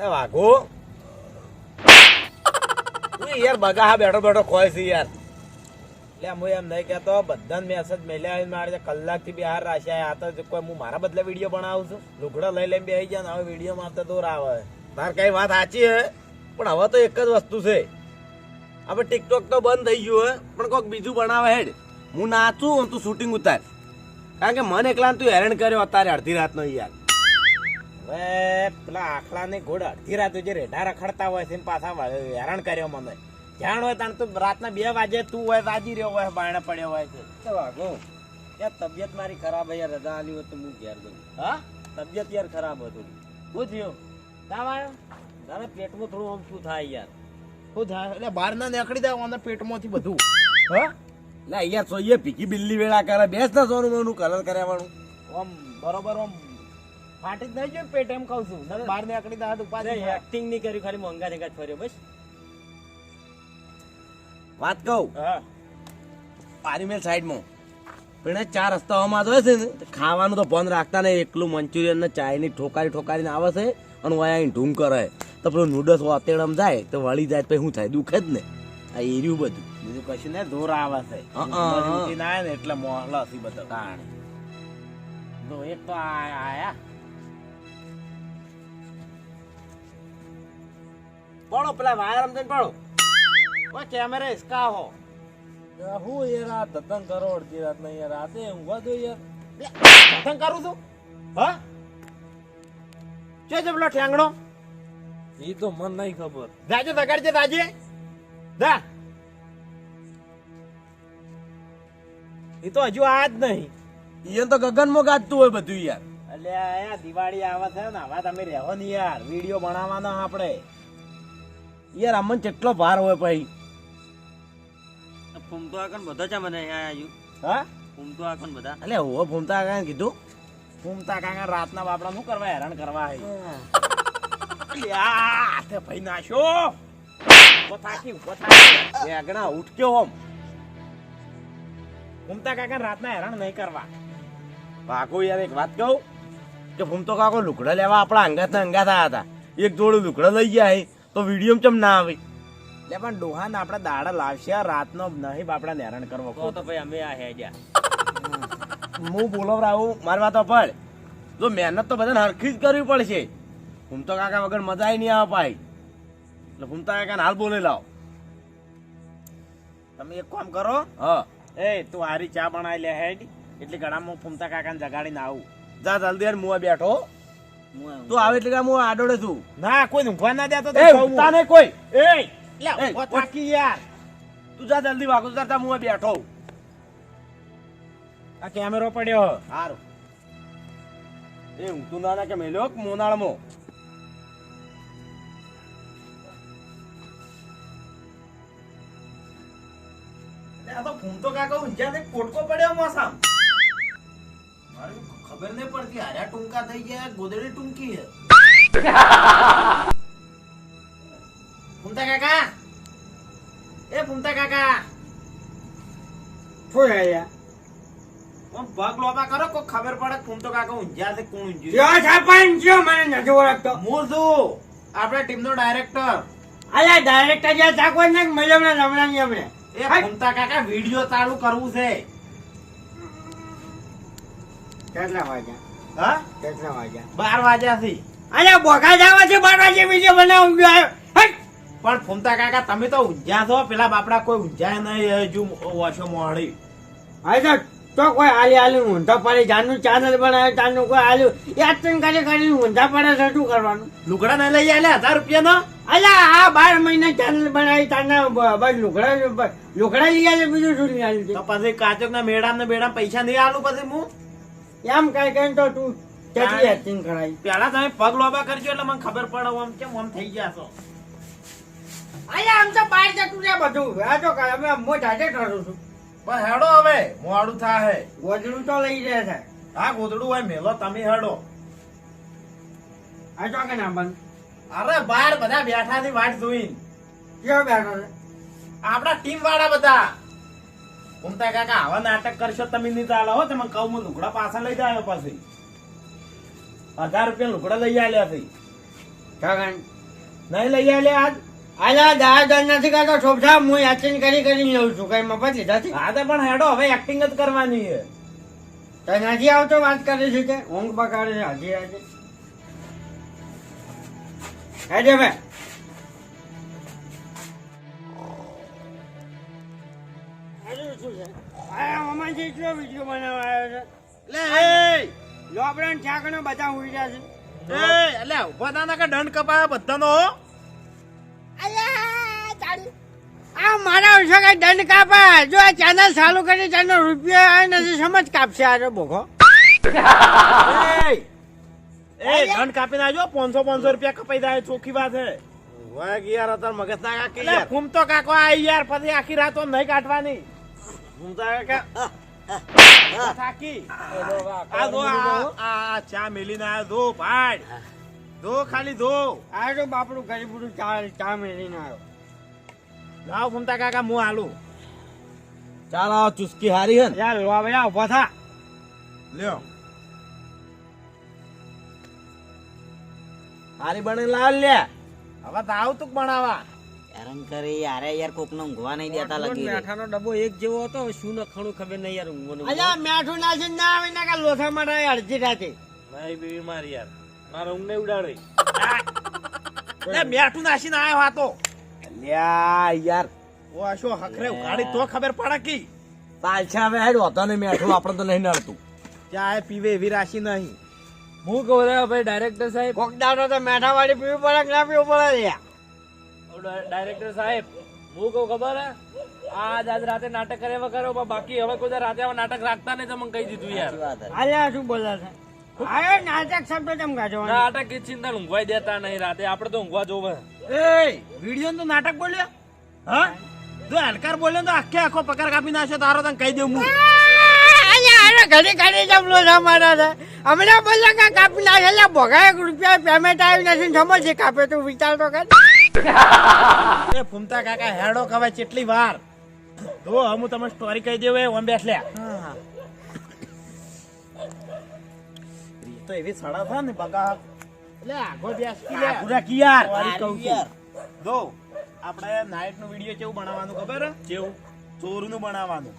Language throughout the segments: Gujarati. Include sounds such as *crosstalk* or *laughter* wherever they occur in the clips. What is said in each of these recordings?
એ વાઘો. તું યાર બગા બેઠો બેઠો ખોય છે યાર. એટલે હું એમ નહીં કહેતો, બધાને મેસેજ મેલ્યા મારે કલાકથી બિહાર રાખ્યા આ તો કોઈ હું મારા બદલે વીડિયો બનાવું છું, લુગડા લઈ લઈને બેસી જાય ને હવે વીડિયો માં તો દૂર આવે. તાર કઈ વાત સાચી હે? પણ હવે તો એક જ વસ્તુ છે. હવે ટિકટોક તો બંધ થઈ ગયું હે, પણ કોઈક બીજું બનાવે હેડ. હું નાચું તું શૂટિંગ ઉતાર. કારણ કે મને એકલા તું હેરાન કર્યો અત્યારે અડધી રાતનો યાર. હવે પેલા આખલાની ઘોડ અડધી રાતે જે રેઢા રખડતા હોય છે ને પાછા હેરાન કર્યો મને જાણ હોય તાણ તું રાતના બે વાગે તું હોય રાજી રહ્યો હોય બાણે પડ્યો હોય છે. તો વાગો. યાર તબિયત મારી ખરાબ હોય યાર રજા આલી હોત તો હું ઘેર ગયો હા? તબિયત યાર ખરાબ હતું. શું થયું? ના આવ્યો તારે પેટમાં થોડું આમ શું થાય યાર? શું થાય? એટલે બહાર ના નીકળી જાય અંદર પેટમાંથી બધું. હા? એટલે યાર સોઈએ ભીખી બિલ્લી વેળા કરે બેસ ના સોનું મોનું કલર કર્યાવાનું આમ બરોબર આમ ફાટી જ નહીં જોઈએ પેટ એમ કહું છું. બહાર નીકળી જાય તો ઉપાધિ એક્ટિંગ નહીં કર્યું ખાલી મોંઘા થેગા ફર્યો બસ. વાત કહું? હા. પારીમેલ સાઈડમાં. પણ ચાર રસ્તાઓમાં તો છે ને ખાવાનું તો બંધ રાખતા નહીં. એકલું મંચુરિયન ને ચાઇની ઠોકારી ઠોકારીને આવે છે અને વાય અહીં ઢૂંગ કરે. તો પેલું નૂડલ્સ વાતેડમ જાય તો વળી જાય તો પછી શું થાય? દુખે જ ને. આ એર્યું બધું. બીજું કશું ને દૂર આવે છે. ના એટલે મોહલા બધા. તાણ. તો એક તો આ આયા. પડો પેલા વાયર રમતે પડો. ઓય કેમેરા ઇસકા હો. હું યાર આ ધતંગ કરો અડધી રાત નહીં યાર. રાતે ઊંઘવા દો યાર. ધતંગ કરું છું? હા? છે પેલો ઠેંગણો? એ તો મન નહીં ખબર. જાજે તગાડજે તાજે દા એ તો હજુ આ જ નહીં. એ તો ગગનમાં ગાજતું હોય બધું યાર. એટલે દિવાળી આવે છે ને આવા તમે રહેવો નહીં યાર. વીડિયો બનાવવાનો આપણે. યાર અમને કેટલો ભાર હોય ભાઈ. ફૂમતો આકન બધા છે મને અહીંયા આવ્યું હા? ફૂમતો આકન બધા. એટલે હું ફૂમતા કાકા કીધું? ફૂમતા કાકા રાતના બાપડા શું કરવા હેરાન કરવા આવી લ્યા, ભાઈ નાશો. ઊભો થાકી ઊભો વેગણા ઉઠક્યો હોમ. ફૂમતા કાકા રાતના હેરાન નહીં કરવા. ભાગો યાર એક વાત કહું. કે ફૂમતો કાકો લુકડા લેવા આપણા અંગાતા અંગાતા હતા. એક જોડું લુકડા લઈ ગયા હે તો વીડિયો ચમ ના આવે. એટલે પણ ડોહાન આપણે દાડા લાવશે રાતનો નહીં બાપડા હેરાન કરવો તો તો ભાઈ અમે આ હે ગયા. હું બોલવરાવું મારી વાતો પર. જો મહેનત તો બધાને હરખી જ કરવી પડશે. હું તો કાકા વગર મજા ય નહીં આવે ભાઈ. એટલે હું તો કાકા હાલ બોલી લાવ. તમે એક કામ કરો. હા. એ તું હારી ચા બનાવી લે હેડ. એટલે ગળામાં ફૂમતા કાકાને જગાડીને આવું. જા જલ્દી બેઠો હું આવ્યો. તું આવે એટલે હું આડોડે છું. ના કોઈ ઊંઘવા ના દેતો એ. નહીં કોઈ. એ લે, થાકી યાર. તું જા જલ્દી વાગો તા હું બેઠો. આ કેમેરો પડ્યો. હારો. એ હું તું ના કે મેલ્યો મોનાળમાં. આ તો ફૂમતો કાકા ઊંઝાને કોટકો પડ્યો મોસામ મારે તો ખબર નહીં પડતી હાર્યા ટૂંકા થઈ ગયા ગોદડી ટૂંકી હે ફૂમતા કાકા? એ ફૂમતા કાકા? શું આયા. લોબા કરો કોઈ ખબર પડે કે ફૂમતો કાકા ઊંઝા છે કોણ ઊંઝ્યું જો સરપંચ જો મને નથી ઓળખતો. હું છું આપણા ટીમનો ડાયરેક્ટર. અલ્યા ડાયરેક્ટર જે ચાકો ને મલમણા રમણાની આપણે એ ફૂમતા કાકા વિડિયો ચાલુ કરવું છે. કેટલા વાગ્યા? હા? કેટલા વાગ્યા? બાર વાગ્યાથી. અલ્યા બોકા જાવા છે બાર વાગે વીડિયો બનાવું ગયો હટ. પણ ફૂમતા કાકા તમે તો ઊંઝા છો. પેલા બાપડા કોઈ ઊંઝાય નહીં હજુ ઓછો મોડી. હવે તો કોઈ આલી આલી ઊંધા પડે જાનનું ચાદર બનાવે જાનનું કોઈ આલ્યું યાદ તો કરી કરી ઊંધા પડે છે શું કરવાનું? લુગડા નહીં લઈ આલે હજાર રૂપિયાનો? અલ્યા આ બાર મહિના ચાદર બનાવી તારના બસ લુગડા લુકડા લઈ આવે બીજું શું લઈ આવ્યું તો પછી કાચક ના મેળા ને બેડામ પૈસા નહીં આલું પછી હું? એમ કઈ કઈ તો તું કેટલી એક્ટિંગ કરાય પેલા તમે પગ લોબા કરજો એટલે મને ખબર પડે આમ કેમ આમ થઈ ગયા છો. અલ્યા આમ તો બહાર જતું છે બધું. આ તો કાંઈ અમે હું જાતે કરું છું. પણ હેડો હવે મોડું થાય ગોદડું તો લઈ જાય છે. આ ગોદડું હોય મેલો તમે હેડો. આ તો કે ના બંધ અરે બાર બધા બેઠા થી વાટ જોઈને. કેવો બેઠા છે? આપડા ટીમ વાળા બધા. ઘૂમતા કાકા આવા નાટક કરશો તમે નહીં ચાલો હો તમે કહું હું લુગડા પાછા લઈ જાય પાછી. હજાર રૂપિયા લુગડા લઈ આવ્યા થઈ નહીં લઈ આવ્યા આજ? આલા દાળ દળ નથી કરતો છોપછા હું યાચન કરી કરીને લઉં છું કઈ મફત લીધા હા તો પણ હેડો હવે એક્ટિંગ જ કરવાની છે. તો નથી આવતો વાત કરે છે કે? ઊંઘ બગાડે છે હજી આજે. હેડે ભાઈ. શું છે? આ એટલો વીડિયો બનાવવા આવ્યો છે? લે એ લોબડા ને ઠાકણો બધા ઉઈ રહ્યા છે. એ એટલે ઊભા ના કે દંડ કપાયા બધાનો અલ્યા, તારી- આ મારા વિશે કઈ દંડ કાપા જો આ ચેનલ ચાલુ કરી તેનો રૂપિયો આવે નથી સમજ કાપશે આજે બોખો એ એ દંડ કાપી આવજો પાંચસો પાંચસો રૂપિયા કપાઈ જાય ચોખ્ખી વાત છે કે યાર અત્યારે મગજ ના કાકી એટલે યાર. ફૂમતો કાકો આ યાર પછી આખી રાત ઓમ નહીં કાઢવાની. હું તો કે? થાકી. આ દો આ આ આ ચા મેલીને આયો દો ભાડ દો ખાલી દો આ તો બાપડું ગરીબડું ચા ચા મેળીને આવ્યો લાવ ફૂમતા કાકા હું આલું. ચાલો ચુસ્કી હારી હે યાર લોબડા ઊભા થા. લ્યો. હારી બને લાલ લે હવે તો આવ તું બનાવા હેરાન કરી અરે યાર કોક નો ઊંઘવા નહીં દેતા લગી. મેઠાનો ડબ્બો એક જેવો હતો શું નખાણું ખબર નહીં યાર ઊંઘવાનું. અલ્યા મેઠું નાખી ના આવે ને કે લોથા માટે અડધી રાતે. ભાઈ મારી યાર. મારા ઊંઘ નહીં ઉડાડે. લે મેઠું નાસીને આયો હાતો લ્યા યાર. ઓ આ શું હખરે ઉગાડી તો ખબર પડે કી? પાછા હવે હેડ હોતો ને મેઠું આપણે તો નહીં નડતું. ચાય પીવે એવી રાશિ નહીં. હું કહું રે ભાઈ ડાયરેક્ટર સાહેબ. કોક દાડો તો મેઠા વાળી પીવી પડે કે ના પીવું પડે રે ડાયરેક્ટર સાહેબ હું કહું ખબર હે? આજ આજ રાતે નાટક કરે એવા કરો બાકી હવે કોઈ રાતે આવા નાટક રાખતા નહીં તો મને કહી દીધું યાર. અરે શું બોલા છે? આયો નાટક શબ્દ તમ ગાજો નાટક કે ચિંતા ઊંઘવાય દેતા નહીં રાતે આપણે તો ઊંઘવા જોવે. એ વિડિયો તો નાટક બોલ્યો? હા? જો હલકાર બોલ્યો તો આખે આખો પગાર કાપી નાખ્યો તારો તને કહી દઉં હું. ઘડી ઘડી જમલો લોથા મારા છે. હમણાં બોલ્યા કે કાપી નાખેલા ભોગા એક રૂપિયા પેમેન્ટ આવી નથી સમજ છે કાપે તું વિચાર તો કર *laughs* એ ફૂમતા કાકા હેડો ખવાય કેટલી વાર. તો હું તમને સ્ટોરી કહી દઉં એ ઓમ બેઠ તો એવી સડા થા ને બગા. એટલે આગો બેસ કી લે. આગુરા કી યાર મારી કહું છું. યાર. જો આપણે નાઈટનું વિડિયો કેવું બનાવવાનું ખબર કેવું કેવું? ચોરનું બનાવવાનું.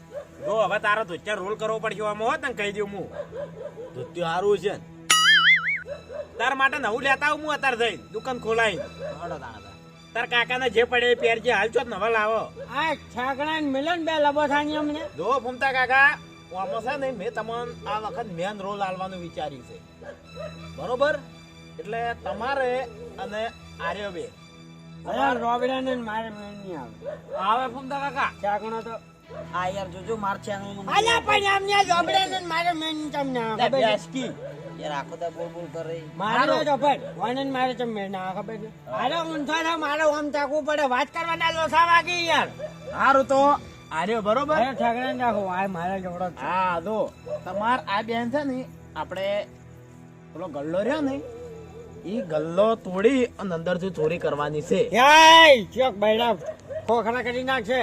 જો હવે તારો ધોત્યા રોલ કરવો પડશે આમાં હોત ને કહી દઉં હું. ધોત્યો સારું છે તાર માટે નવું લેતા આવું હું અત્યારે જઈને દુકાન ખોલાઈ. તાર કાકાને જે પડે એ પહેર જે હાલ છો નવા લાવો. આ છાકડા મિલન બે લબો થાની અમને. જો ફૂમતા કાકા આમાં છે ને મેં તમને આ વખત મેન રોલ આલવાનું વિચાર્યું છે. બરોબર? એટલે તમારે અને આર્યો બે. અરે રોબડા ને મારે મેન નહીં આવે. આવે ફૂમતા કાકા? છાકણો તો આ યાર જોજો માર ચેનલનું અલ્યા પણ આમને રોબડા ને મારે મેન તમને. આવે બેસકી. યાર આખો દા બોલ બોલ કરે. મારે તો ભાઈ વાને મારે તો મેળ ના ખબર છે. અરે ઊંધો થાય મારે આમ તાકવું પડે. વાત કરવાના લોસા વાગી યાર. હારું તો આર્યો બરોબર? અરે છાકડા રાખો આ મારે જોડો. હા તમાર આ બેન છે ને આપણે પેલો ગલ્લો રહ્યો ને ઈ ગલ્લો તોડી અને અંદરથી ચોરી કરવાની છે. એય, ચોક બૈરા ખોખરા કરી નાખશે.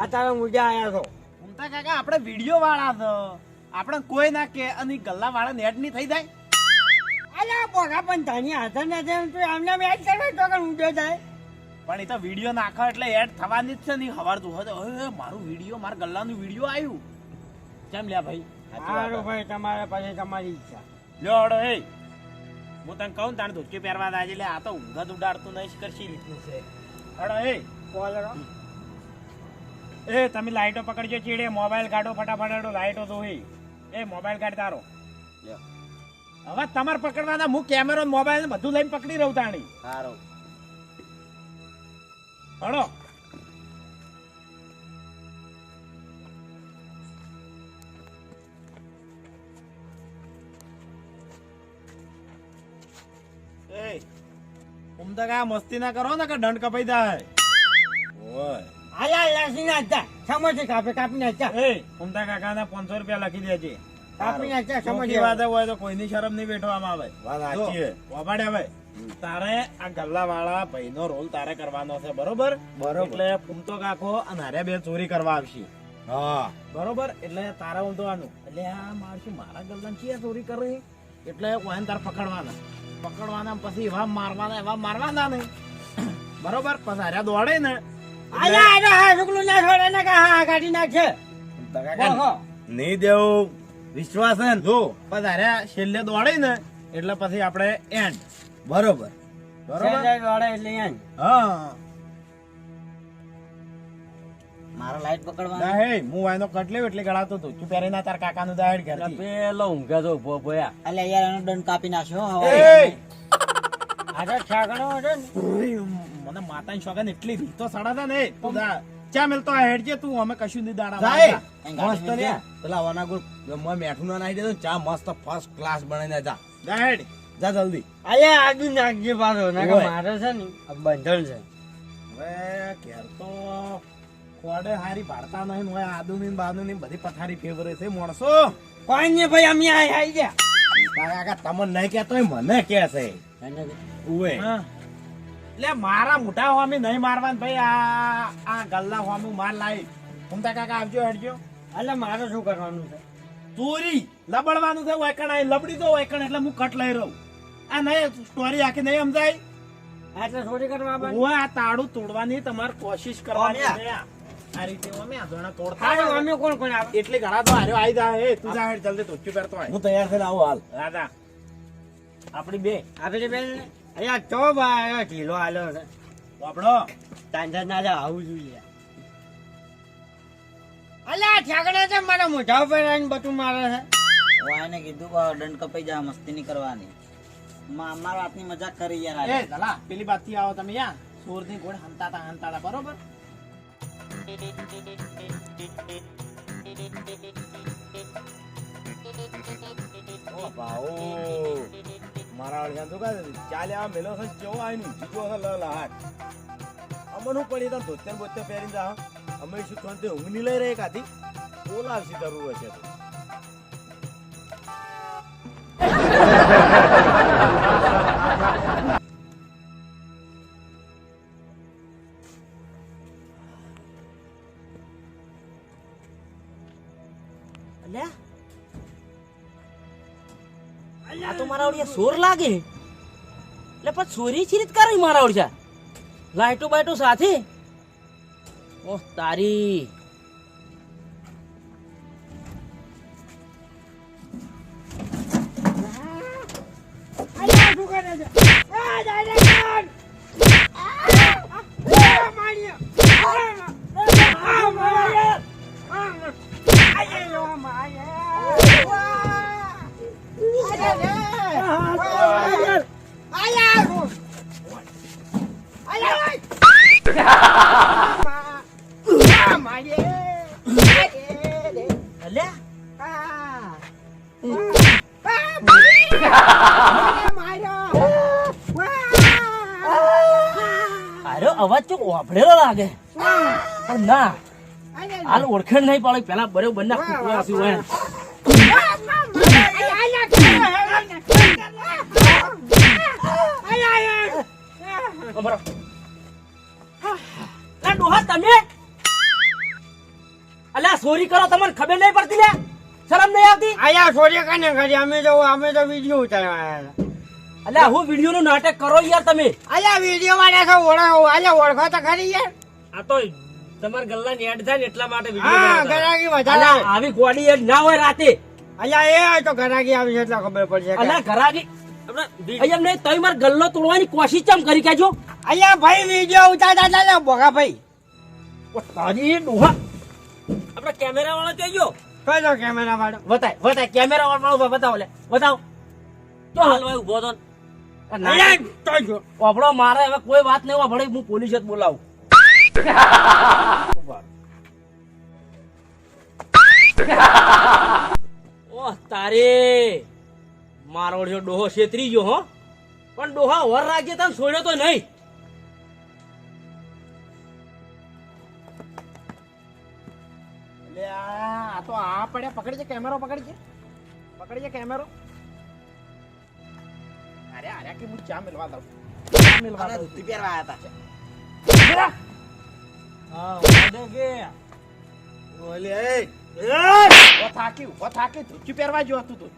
આ તારા મુજા આયા છો. કાકા આપણે વીડિયો વાળા છો. આપણે કોઈ ના કે અને ગલ્લા વાળા નેટની થઈ જાય. અલ્યા બોગા પણ તાની હાથર નથી તું આમને વેચ કરવા તો કે ઊંધો જાય પણ એ તો વીડિયો નાખો એટલે એડ થવાની જ છે ને હવાર તું હવે મારું વીડિયો મારા ગલ્લાનું વીડિયો આવ્યું કેમ લ્યા ભાઈ? સારું ભાઈ તમારે પાસે તમારી ઈચ્છા. લ્યો હડો એ હું તને કહું તારે ધોતકી પહેરવા દાજે એટલે આ તો ઊંઘ જ ઉડાડતું નહીં કરશી લીધું છે. હડો એ બોલો એ તમે લાઈટો પકડજો ચીડે મોબાઈલ કાઢો ફટાફટ લાઈટો દોહી એ મોબાઈલ કાઢ તારો. હવે તમારે પકડવાના હું કેમેરો ને મોબાઈલ ને બધું લઈને પકડી રહું તાણી. સારો હળો. એ ઉમદા કા મસ્તી ના કરો ને કે દંડ કપાઈ જાય? ઓય. અલ્યા લાસી ના હતા કાપે કાપી નાખતા. એ ઉમદા કાકા ના પાંચસો રૂપિયા લખી દેજે. કાપી નાખતા સમજી વાત હોય તો કોઈની શરમ નહીં બેઠવામાં આવે. વાત સાચી તારે આ ગલ્લા વાળા ભાઈ નો રોલ તારે કરવાનો છે બરોબર? બરોબર. એટલે ફૂમતો કાકો અને હારે બે ચોરી કરવા આવશે. હા. બરોબર? એટલે તારે ઊંધવાનું એટલે આ મારશું મારા ગલ્લા ચિયા ચોરી કરે? એટલે ઓયન તાર પકડવાના. પકડવાના પછી એવા મારવાના એવા મારવાના નહીં બરોબર? પછી દોડે ને. અલ્યા અરે હા છોકરું ના છોડે ને કે હા કાઢી નાખશે? ઓહો. નહીં દેવું. વિશ્વાસ ને જો પછી છેલ્લે દોડે ને એટલે પછી આપણે એન્ડ બરોબર. બરોબર? સેન્ડલ એટલે એમ. હા. મારા લાઈટ પકડવાનું. ના હે હું વાયનો કટ લેવ એટલે ગળાતો હતો તું પહેરી ના તાર કાકાનું દાહેડ ઘર પેલો ઊંઘે તો ઊભો ભોયા. અલ્યા યાર એનો દંડ કાપી નાખ્યો હવે આજે ઠેકાણો હતો ને. મને માતાની શોગન એટલી રીતો સડાતા ને. તું ચા મેલતો આ હેડજે તું અમે કશું નહીં દાડા જાય. મસ્ત ને પેલા વનાગુર મેઠું ના નાખી દેતો ચા મસ્ત ફર્સ્ટ ક્લાસ બનાવીને જા. જા હેડ. જા જલ્દી. આયે આજુ નાખજે પાછો ના કે મારે છે ને આ બંધન છે. હવે કેર તો કોડે હારી ભાડતા નહીં હોય આદુની ને બાદુની ને બધી પથારી ફેવરે છે માણસો. કોઈ ને ભાઈ અમે આઈ આઈ ગયા. તારા કાકા તમને નહીં કહેતો મને કે છે ઉવે. એટલે મારા મોટા હોમી નહીં મારવાનું ભાઈ આ આ ગલ્લા હોમી માર લાવી ઘૂમતા કાકા આવજો હેડજો. એટલે મારે શું કરવાનું છે? ચોરી લબડવાનું છે વેકણ આ લબડી દો વેકણ એટલે હું કટ લઈ રહ્યો આ નહીં સ્ટોરી આખી નહીં સમજાય? એટલે ચોરી કરવા? હું આ તાળું તોડવાની તમારે કોશિશ કરવાની છે. આ. રીતે અમે આ તોડતા અમે કોણ કોણ આવે? એટલે ઘણા તો હાર્યો આઈ જા એ તું જા હેડ જલ્દી ધોતી પહેરતો હોય હું તૈયાર થઈને આવું હાલ. રાજા આપણી બે. આપેલી બેન અલ્યા તો ભાઈ ઢીલો આલ્યો છે. આપણો તાંજા ના જા આવું જોઈએ. અલ્યા ઠેકડે છે મારા મોઢા ઉપર આવીને બધું મારે છે. હું કીધું કે દંડ કપાઈ જા મસ્તી નહીં કરવાની. મા- મારા વાતની મજાક કરી યાર એ. દલા પેલી બાજથી આવો તમે યા સોરની ગોળ હંતાતા હંતાતા બરોબર? ઓ મારા અળિયા તો કાંઈ ચાલે આ મેલો છે, કેવો આઈ નું જીજો લ લહાટ અમનું પડી તા ધોતેર શું તો ઊંઘ લઈ રહી કાથી હશે તો. આ તો મારા ઓળિયા સોર લાગે એટલે પણ ચોરી ચી રીત કરી મારા ઓળિયા લાઈટો બાઈટો સાથે ઓહ તારી Oh શું હાલ નહીં પડે. પેલા બરોબર બંને કૂતરા હોય. બરો તમે? અલ્યા સોરી કરો તમને ખબર નહીં પડતી લે. શરમ નહીં આવતી? આયા છોડી કાને કરી અમે તો અમે તો વીડિયો ઉતારવા આવ્યા અલ્યા હું વીડિયો નું નાટક કરો યાર તમે. આયા વીડિયો વાળા તો ઓળખો આયા ઓળખો તો ખરી યાર. આ તો તમારા ગલ્લા નેટ એડ થાય ને એટલા માટે હા વીડિયો ગરાગી વધારે આવી. ગોડી એડ ના હોય રાતે. અલ્યા એ તો ગરાગી આવી છે એટલે ખબર પડશે કે- અલ્યા અહીંયા તઈ માર ગલ્લો તોડવાની કોશિશ ચમ કરી કેજો અલ્યા ભાઈ વીડિયો ઉતારતા હતા ને બોગા ભાઈ. ઓ તારી ડોહા. આપડા કેમેરા વાળો જોઈજો કયો કેમેરા વાળો બતાય બતાય કેમેરા વાળો બતાવો લે. બતાવો. તો હાલ. ઊભો તો. ના- તો જો. વાપડો મારે હવે કોઈ વાત નહીં વાપડે હું પોલીસ જ બોલાવું. ઓહ તારે. મારો જો ડોહો છેતરી ગયો હો. પણ ડોહા વર રાખજે તને છોડ્યો તો નહીં. આ આ તો આ પડ્યા પકડી છે કેમેરો પકડી છે પકડી છે કેમેરો અરે અરે કે હું ચા મેલવા દઉં. ચા મેલવા દઉં. ધોતી પહેરવા આવ્યા હતા. હા ઓલે કે ઓલે એ તું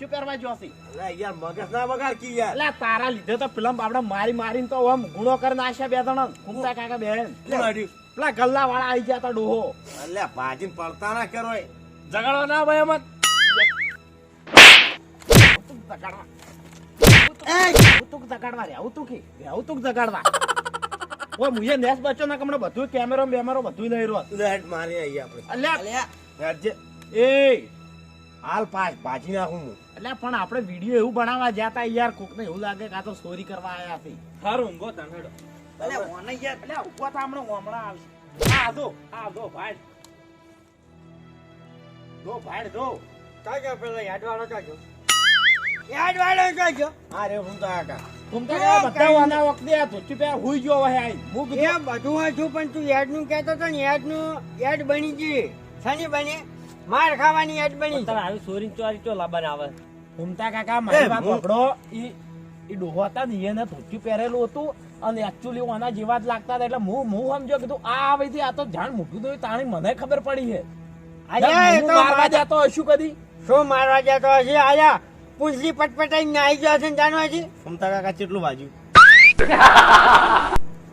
કી એટલે તારા લીધે તો પેલા આપણે મારી મારીને તો આમ ગુણો કરી નાખ્યા બે જણા ઘૂમતા કાકા બેન? પેલા ગલ્લા વાળા આવી ગયા તા ડોહો અલે ભાજીને પડતા ના કરો. ઝઘડો ના ભાઈ મત ઉતુક જગાડવા રે ઉતુક ઉતુક જગાડવા ઓય મુયે નેસ બચ્યો ના કમણે બધું કેમેરો બેમેરો બધું લઈ રહ્યો લે હેડ મારી આઈ આપણે. અલ્યા અલ્યા. એ હાલ પાછ ભાજી નાખું હું. એટલે પણ આપણે વીડિયો એવું બનાવવા જતા યાર કોક ને એવું લાગે કે આ તો ચોરી કરવા આયા છે. સારું ઊંઘો તણડો અલે ઓને યાર એટલે ઊભો થા હમણાં હમણાં આવશે. આ દો આ દો ભાઈ. દો ભાઈ દો. કાજો પેલા યાડવાળો કાજો યાડવાળો કાજો અરે રે હું તો કાકા ઘૂમતા ગયા બધા વાના વખતે આ ધોતી પે હુઈ ગયો હવે આઈ. હું એ કીધું બધું હતું પણ તું યાદનું કહેતો હતો ને યાદનું યાદ બની ગઈ. શાની બની? માર ખાવાની યાદ બની આવી ચોરી ચોરી ચો લાવવાને આવે? ઘૂમતા કાકા મારી એ, પકડો ઈ ઈ ડોહો હતા ને એને ધોતી પહેરેલું હતું અને એકચ્યુઅલી આના જેવા જ લાગતા હતા. એટલે હું હું સમજો કીધું આ આવે આ તો જાણ મૂકી દો તાણી મને ખબર પડી છે. મારવા જતો હશું કદી? શું મારવા જતો હશે? આયા પૂંછડી પટપટાઈ નાઈ ગયો છે જાણવા છે ફમતા કાકા કેટલું વાજ્યું?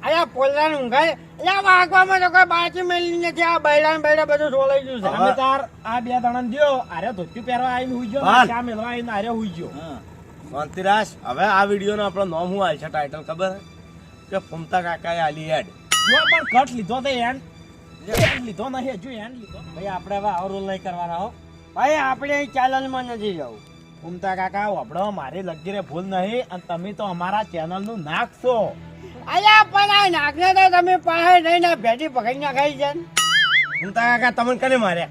અલ્યા પોલરાને ઊંઘાય? અલ્યા વાગવામાં તો કોઈ બાચી મેલી નથી. આ બૈડા ને બૈડા બધું સોલાઈ ગયું છે. તાર આ બે દણન દ્યો. આરે ધોતી પહેરવા આવીને હુઈ ગયો ચા મેલવા આવીને આરે હુઈ ગયો. હા. શાંતિરાજ હવે આ વીડિયો નો આપણો નોમ શું આવી છે? ટાઇટલ ખબર હે? કે ફમતા કાકાએ આલી એડ જો પણ કટ લીધો તે એન્ડ એન્ડ લીધો નહીં હજુ એન્ડ લીધો. ભાઈ આપણે હવે આવો રોલ નહીં કરવાના હો. ભાઈ આપણે ચાલનમાં નથી જવું. ઉમતા કાકા વપડો મારી લગીરે ભૂલ નહીં અને તમે તો અમારા ચેનલનું નાક છો. અલ્યા પણ આ નાખને તો તમે પાસે ના ભેટી પકડી નાખાઈ છે ને. ફમતા કાકા તમને કને માર્યા?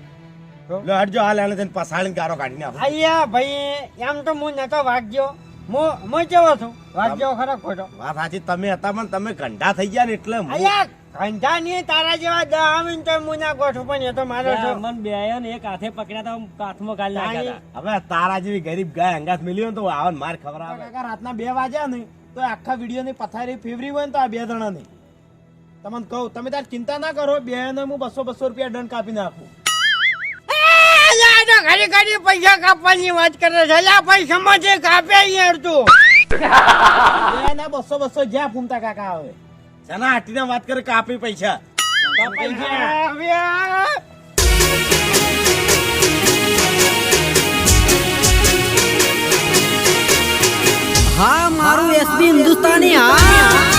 લો હટજો હાલ આને તને પસાડીને ગારો કાઢી નાખો અલ્યા ભાઈ એમ તો હું નતો વાગ્યો હું હું કેવો છું? વાગ્યો ખરો ખોટો. વાત સાચી તમે હતા પણ તમે ગંડા થઈ ગયા ને એટલે અલ્યા ઘંટા નહીં તારા જેવા દહ આવીને તો મુના ના ગોઠું પણ એ તો મારો છો. મન બે આયો ને એક હાથે પકડ્યા તો હાથમાં ગાલી નાખ્યા હવે તારા જેવી ગરીબ ગાય અંગાત મિલ્યો ને તો આવન માર ખબર આવે કાકા રાતના બે વાગ્યા ને તો આખા વીડિયો ની પથારી ફેવરી હોય ને તો આ બે જણા ની તમને કહું તમે તાર ચિંતા ના કરો બે ને હું બસો બસો રૂપિયા દંડ કાપી નાખું. અલ્યા આ તો ઘડી ઘડી પૈસા કાપવાની વાત કરે છે. અલ્યા ભાઈ જે કાપે યાર તું બે ને બસો બસો જ્યાં ફૂમતા કાકા આવે. શેના હાટીને વાત કરે કાપી પૈસા. હા મારું એસબી હિન્દુસ્તાની હા.